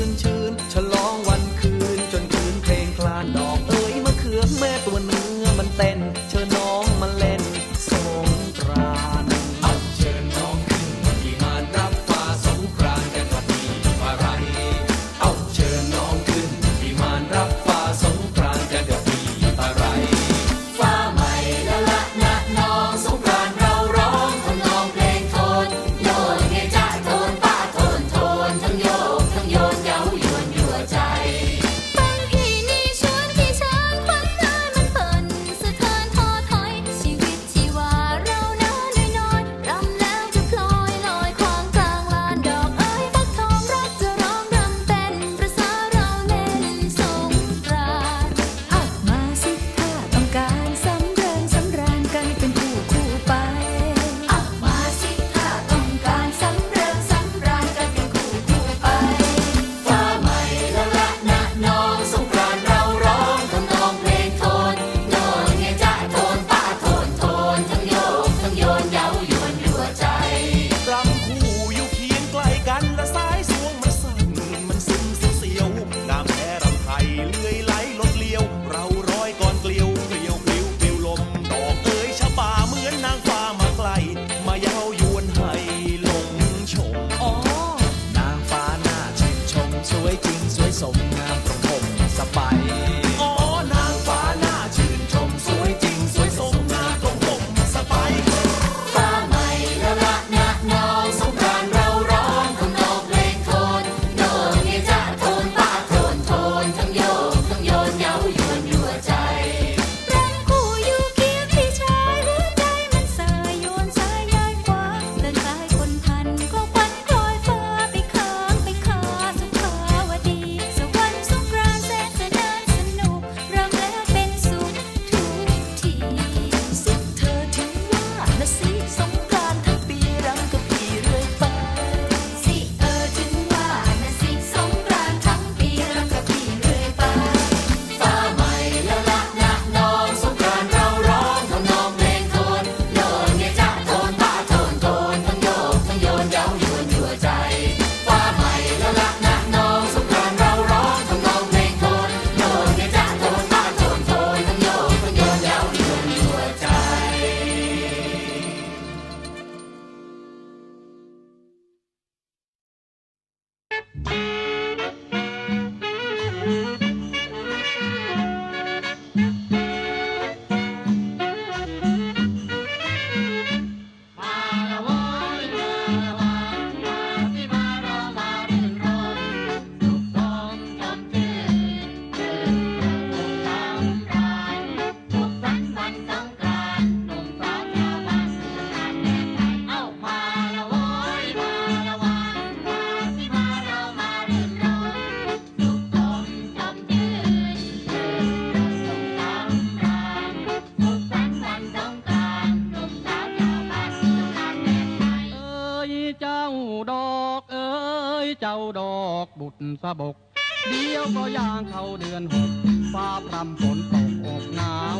ื่นชื่นฉลองวัน สะบก เดียวก็ย่างเข้าเดือนหกฟ้าพรำฝนตกอกหนาว